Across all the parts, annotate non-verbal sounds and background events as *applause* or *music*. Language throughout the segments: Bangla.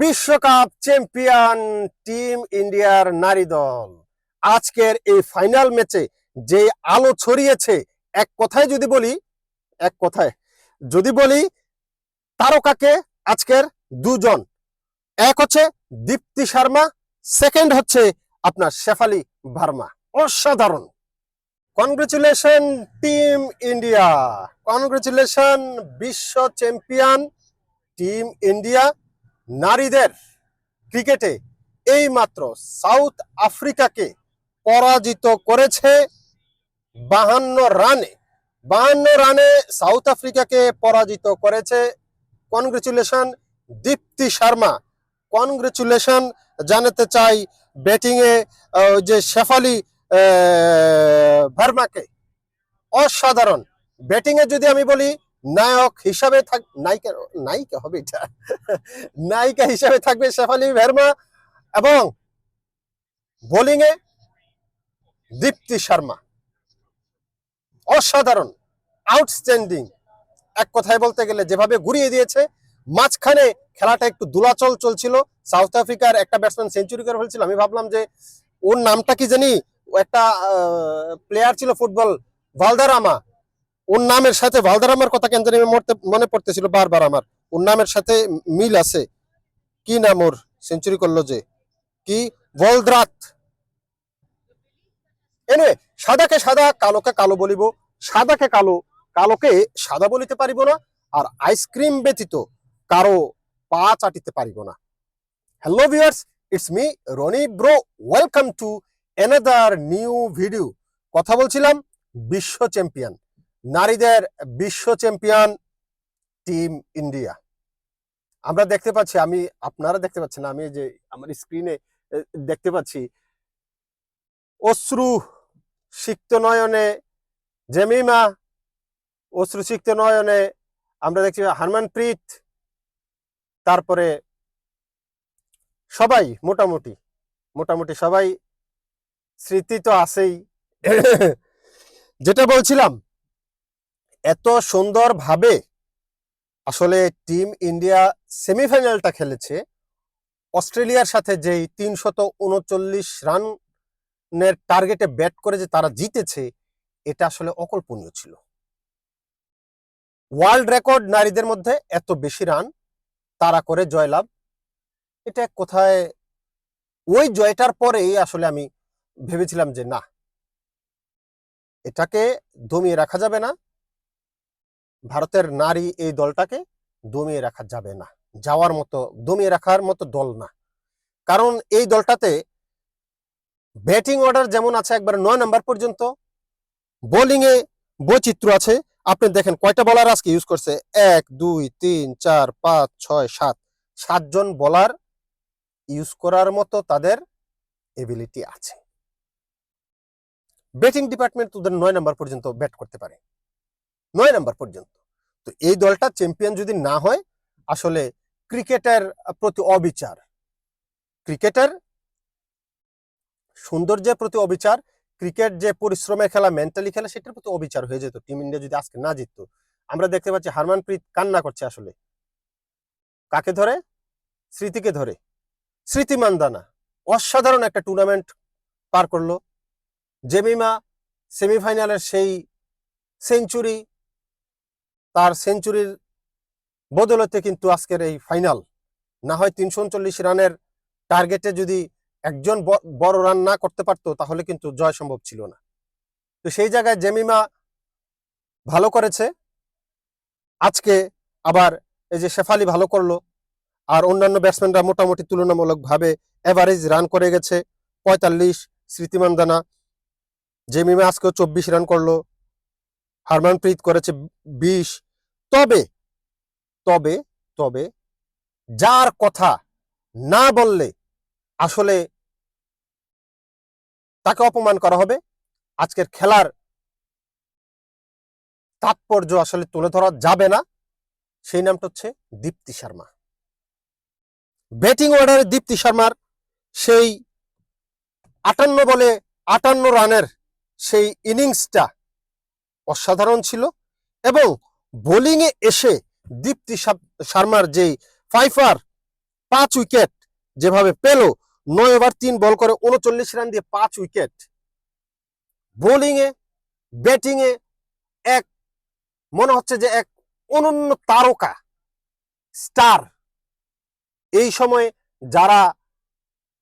বিশ্বকাপ চ্যাম্পিয়ন টিম ইন্ডিয়ার নারী দল। আজকের এই ফাইনাল ম্যাচে যে আলো ছড়িয়েছে, এক কথায় যদি বলি, এক কথায় যদি বলি, তারকাকে আজকের দুজন, এক হচ্ছে দীপ্তি শর্মা সেকেন্ড হচ্ছে আপনার শেফালি ভার্মা। অসাধারণ। Congratulation team India. কনগ্রেচুলেশন বিশ্ব চ্যাম্পিয়ন টিম ইন্ডিয়া। নারীদের ক্রিকেটে এই মাত্র সাউথ আফ্রিকাকে পরাজিত করেছে বাহান্ন রানে। বাহান্ন রানে সাউথ আফ্রিকাকে পরাজিত করেছে। কনগ্রেচুলেশন, দীপ্তি শর্মা। কনগ্রেচুলেশন জানাতে চাই ব্যাটিংয়ে যে শেফালি ভার্মাকে। অসাধারণ। ব্যাটিংয়ে যদি আমি বলি নায়ক হিসাবে থাক, নায়িকা নায়িকা হবে এটা। নায়িকা হিসাবে থাকবে শেফালি ভার্মা এবং বোলিংয়ে দীপ্তি শর্মা। অসাধারণ আউটস্ট্যান্ডিং এক কথায় বলতে গেলে যেভাবে ঘুরিয়ে দিয়েছে, মাঝখানে খেলাটা একটু দুলাচল চলছিল। সাউথ আফ্রিকার একটা ব্যাটসম্যান সেঞ্চুরি করে ফেলছিল আমি ভাবলাম যে ওর নামটা কি জানি? একটা প্লেয়ার ছিল ফুটবল ভালদারামা ওর নামের সাথে ভালদারামার কথা কেন জানি মনে পড়তেছিল বারবার আমার। ওর নামের সাথে মিল আছে। কি নাম ওর? সেঞ্চুরি করল যে। কি? ভলদ্রাত এনে সাদাকে সাদা, কালোকে কালো বলিব। সাদাকে কালো, কালোকে সাদা বলিতে পারিব না। আর আইসক্রিম ব্যতীত কারও পা চাটিতে পারিব না। Hello viewers it's me Roni bro welcome to another new video কথা বলছিলাম বিশ্ব চ্যাম্পিয়ন নারীদের বিশ্ব চ্যাম্পিয়ন টিম ইন্ডিয়া আমরা দেখতে পাচ্ছি, আমি, আপনারা দেখতে পাচ্ছেন আমি যে আমার স্ক্রিনে দেখতে পাচ্ছি, অশ্রু সিক্ত নয়নে জেমিমা, অশ্রু সিক্ত নয়নে আমরা দেখছি হারমানপ্রীত, তারপরে সবাই মোটামুটি মোটামুটি সবাই স্মৃতি তো আছেই। যেটা বলছিলাম এত সুন্দরভাবে আসলে টিম ইন্ডিয়া সেমিফাইনালটা খেলেছে। অস্ট্রেলিয়ার সাথে যেই তিনশত উনচল্লিশ রানের টার্গেটে ব্যাট করে যে তারা জিতেছে, এটা আসলে অকল্পনীয় ছিল। ওয়ার্ল্ড রেকর্ড নারীদের মধ্যে এত বেশি রান, তারা করে জয়লাভ। এটা কোথায় ওই জয়টার পরেই আসলে আমি ভেবেছিলাম যে না, এটাকে দমিয়ে রাখা যাবে না। ভারতের নারী এই দলটাকে দমিয়ে রাখা যাবে না, যাওয়ার মতো, দমিয়ে রাখার মতো দল না। কারণ এই দলটাতে ব্যাটিং অর্ডার যেমন আছে একবার নয় নাম্বার পর্যন্ত বোলিং এ বৈচিত্র্য আছে। আপনি দেখেন কয়টা বলার আজকে ইউজ করছে? এক, দুই, তিন, চার, পাঁচ, ছয়, সাত। সাতজন বলার ইউজ করার মতো তাদের এবিলিটি আছে। ব্যাটিং ডিপার্টমেন্ট তোদের নয় নাম্বার পর্যন্ত ব্যাট করতে পারে। নয় নাম্বার পর্যন্ত। তো এই দলটা চ্যাম্পিয়ন যদি না হয়, আসলে ক্রিকেটের প্রতি অবিচার ক্রিকেটের সৌন্দর্যের প্রতি অবিচার ক্রিকেট যে পরিশ্রমের খেলা মেন্টালি খেলা, সেটার প্রতি অবিচার হয়ে যেত টিম ইন্ডিয়া যদি আজকে না জিততো। আমরা দেখতে পাচ্ছি হারমানপ্রীত কান্না করছে আসলে। কাকে ধরে? স্মৃতিকে ধরে। স্মৃতি মান্দানা, অসাধারণ একটা টুর্নামেন্ট পার করল। জেমিমা সেমিফাইনালের সেই সেঞ্চুরি তার সেঞ্চুরির বদলতে কিন্তু আজকের এই ফাইনাল না হয় তিনশো উনচল্লিশ রানের টার্গেটে যদি একজন বড় রান না করতে পারতো, তাহলে কিন্তু জয় সম্ভব ছিল না। তো সেই জায়গায় জেমিমা ভালো করেছে। আজকে আবার এই যে শেফালি ভালো করল। আর অন্যান্য ব্যাটসম্যানরা মোটামুটি তুলনামূলকভাবে এভারেজ রান করে গেছে। পঁয়তাল্লিশ স্মৃতিমান্দানা জেমিমা আজকেও চব্বিশ রান করল। হারমানপ্রীত করেছে বিশ। তবে তবে তবে যার কথা না বললে আসলে তাকে অপমান করা হবে। আজকের খেলার তাৎপর্য আসলে তুলে ধরা যাবে না। সেই নামটা হচ্ছে দীপ্তি শর্মা। ব্যাটিং অর্ডারে দীপ্তি শর্মার সেই আটান্ন বলে আটান্ন রানের সেই ইনিংসটা অসাধারণ ছিল এবং বোলিংয়ে এসে দীপ্তি শর্মার যেই ফাইফার পাঁচ উইকেট যেভাবে পেল, নয় ওভার তিন বল করে উনচল্লিশ রান দিয়ে পাঁচ উইকেট বোলিং এ ব্যাটিং এ এক, মনে হচ্ছে যে এক অনন্য তারকা স্টার এই সময়ে যারা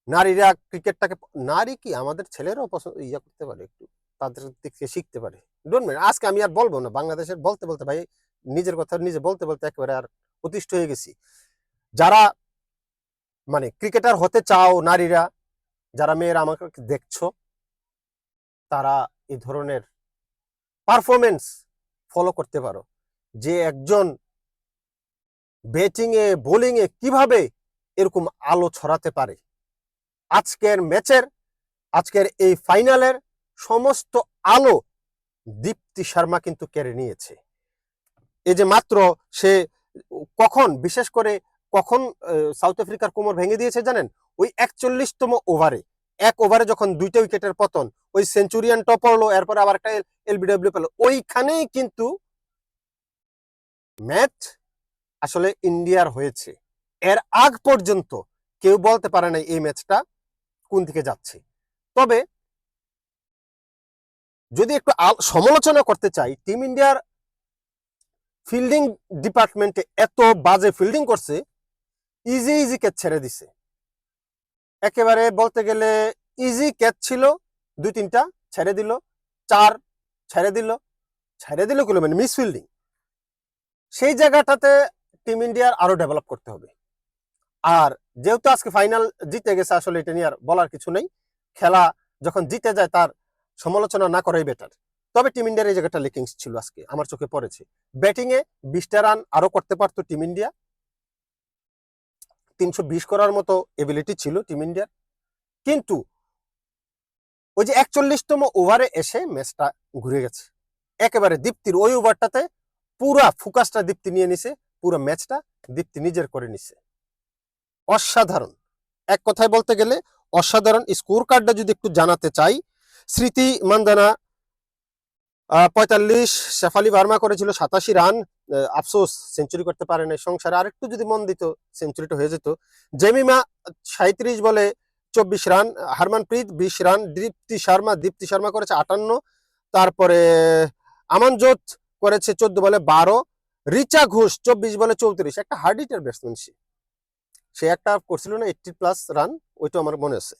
নারীরা ক্রিকেটটাকে নারী কি? আমাদের ছেলেরাও পছন্দ ইয়া করতে পারে একটু। তাদের দিক থেকে শিখতে পারে। ডোন্ট মিনিট আজকে আমি আর বলব না। বাংলাদেশের বলতে বলতে ভাই, নিজের কথা নিজে বলতে বলতে একেবারে আর অতিষ্ঠ হয়ে গেছি। যারা মানে ক্রিকেটার হতে চাও নারীরা, যারা মেয়েরা আমাকে দেখছ, তারা এই ধরনের পারফরমেন্স ফলো করতে পারো। যে একজন ব্যাটিংয়ে বোলিংয়ে কীভাবে এরকম আলো ছড়াতে পারে। আজকের ম্যাচের আজকের এই ফাইনালের সমস্ত আলো দীপ্তি শর্মা কিন্তু কেড়ে নিয়েছে। এই যে মাত্র সে কখন, বিশেষ করে কখন সাউথ আফ্রিকার কোমর ভেঙে দিয়েছে জানেন? ওই একচল্লিশতম ওভারে। এক ওভারে যখন দুইটা উইকেটের পতন, ওই সেঞ্চুরিয়ান টপ পড়ল এরপরে আবার একটা এলবিডব্লিউ পেল। ওইখানেই কিন্তু ম্যাচ আসলে ইন্ডিয়ার হয়েছে। এর আগ পর্যন্ত কেউ বলতে পারে না এই ম্যাচটা কোন দিকে যাচ্ছে। তবে যদি একটু সমালোচনা করতে চাই টিম ইন্ডিয়ার ফিল্ডিং ডিপার্টমেন্টে এত বাজে ফিল্ডিং করছে ইজি ইজি ক্যাচ ছেড়ে দিছে। একেবারে বলতে গেলে ইজি ক্যাচ ছিল, দুই তিনটা ছেড়ে দিল, চার ছেড়ে দিল ছেড়ে দিল কিলো মানে মিস ফিল্ডিং সেই জায়গাটাতে টিম ইন্ডিয়ার আরও ডেভেলপ করতে হবে। আর যেহেতু আজকে ফাইনাল জিতে গেছে, আসলে এটা নিয়ে আর বলার কিছু নেই। খেলা যখন জিতে যায়, তার সমালোচনা না করাই বেটার তবে টিম ইন্ডিয়ার এই জায়গাটা লেকিংস ছিল আজকে, আমার চোখে পড়েছে। ব্যাটিং এ বিশটা রান আরও করতে পারতো টিম ইন্ডিয়া তিনশো বিশ করার মতো এবিলিটি ছিল টিম ইন্ডিয়ার কিন্তু ওই যে একচল্লিশতম ওভারে এসে ম্যাচটা ঘুরে গেছে। একেবারে দীপ্তির ওই ওভারটাতে পুরা ফোকাসটা দীপ্তি নিয়ে নিছে, পুরো ম্যাচটা দীপ্তি নিজের করে নিছে। অসাধারণ। এক কথায় বলতে গেলে অসাধারণ। স্কোর কার্ডটা যদি একটু জানাতে চাই স্মৃতি মান্দানা পঁয়তাল্লিশ, শেফালি ভার্মা করেছিল সাতাশি রান আফসোস, সেঞ্চুরি করতে পারে নাই। সংসারে আরেকটু যদি মন দিত, সেঞ্চুরিটা হয়ে যেত। জেমিমা সাঁত্রিশ বলে চব্বিশ রান, হারমানপ্রীত বিশ রান, দীপ্তি শর্মা দীপ্তি শর্মা করেছে আটান্ন, তারপরে আমানজোত করেছে চোদ্দ বলে বারো, রিচা ঘোষ চব্বিশ বলে চৌত্রিশ। একটা হার্ড হিটার ব্যাটসম্যান সে একটা করছিল না, এইটটি প্লাস রান, ওইটা আমার মনে আছে।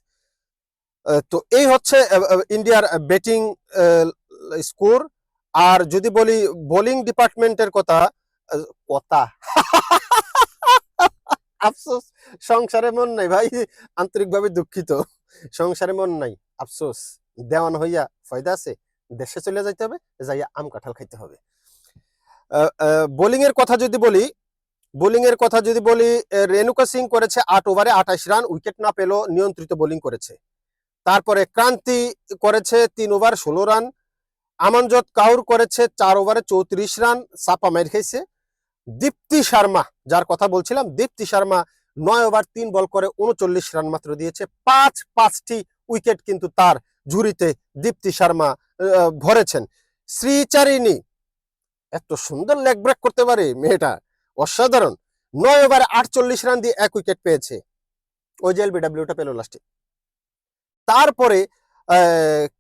তো এই হচ্ছে ইন্ডিয়ার ব্যাটিং স্কোর আর যদি বলি বোলিং ডিপার্টমেন্টের কথা কথা। *laughs* আফসোস, সংসারে মন নাই ভাই। আন্তরিকভাবে দুঃখিত। সংসারে মন নাই, আফসোস। দেওয়ান হইয়া ফয়দা আছে, দেশে চলে যাইতে হবে, যাইয়া আম কাঁঠাল খাইতে হবে। বোলিং এর কথা যদি বলি বোলিং এর কথা যদি বলি রেণুকা সিং করেছে আট ওভারে আঠাশ রান উইকেট না পেলেও নিয়ন্ত্রিত বোলিং করেছে। তারপরে ক্রান্তি করেছে তিন ওভার ষোলো রান, আমানজত কাউর করেছে চার ওভারে চৌত্রিশ রান, সাপা মাইর খেয়েছে। দীপ্তি শর্মা, যার কথা বলছিলাম, দীপ্তি শর্মা নয় ওভার তিন বল করে উনচল্লিশ রান মাত্র দিয়েছে। পাঁচ পাঁচটি উইকেট কিন্তু তার ঝুড়িতে দীপ্তি শর্মা ভরেছেন। শ্রীচারিণী, এত সুন্দর লেগ ব্রেক করতে পারে মেয়েটা, অসাধারণ। নয় ওভারে আটচল্লিশ রান দিয়ে এক উইকেট পেয়েছে। ওই যে এলবিডাব্লিউটা পেল লাস্টে তারপরে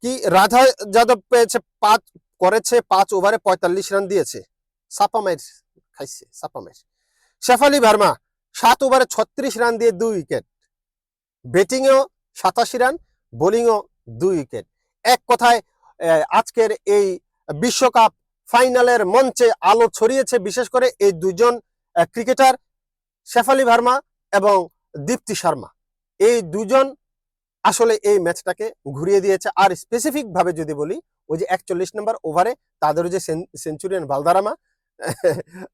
কি রাধা যাদব পেয়েছে পাঁচ, করেছে পাঁচ ওভারে পঁয়তাল্লিশ রান দিয়েছে। সাপামের খাইছে সাপামের শেফালি ভার্মা, সাত ওভারে ছত্রিশ রান দিয়ে দুই উইকেট। ব্যাটিংয়েও সাতাশি রান বোলিংও দুই উইকেট। এক কথায় আজকের এই বিশ্বকাপ ফাইনালের মঞ্চে আলো ছড়িয়েছে বিশেষ করে এই দুজন ক্রিকেটার শেফালি ভার্মা এবং দীপ্তি শর্মা। এই দুজন আসলে এই ম্যাচটাকে ঘুরিয়ে দিয়েছে। আর স্পেসিফিক ভাবে যদি বলি, ওই যে একচল্লিশ নম্বর ওভারে তাদের যে সেঞ্চুরিয়ান *laughs*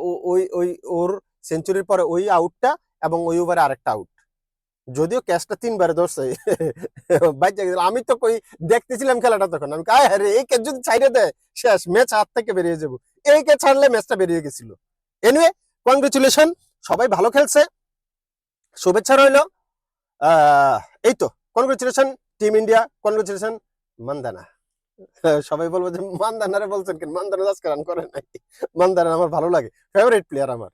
ও- ওই ওই, ওর সেঞ্চুরির পরে ওই আউটটা এবং ওই ওভারে আরেকটা আউট যদিও ক্যাচটা তিনবারে ধরছে *laughs* বাচ্চা গেছিল। আমি তো কই দেখতেছিলাম খেলাটা তখন। আমি কায় হ্যাঁ এই ক্যাচ যদি ছাইড়ে দেয়, শেষ, ম্যাচ হাত থেকে বেরিয়ে যাব। এই ক্যাচ ছাড়লে ম্যাচটা বেরিয়ে গেছিল। এনিওয়ে কংগ্রেচুলেশন সবাই ভালো খেলছে। শুভেচ্ছা রইল। এই তো congratulation team India congratulation Mandhana. সবাই বলব যে মান্দানারে বলছেন কেন? মান্দানা আজকে রান করে নাই। মান্দানা আমার ভালো লাগে ফেভারিট প্লেয়ার আমার।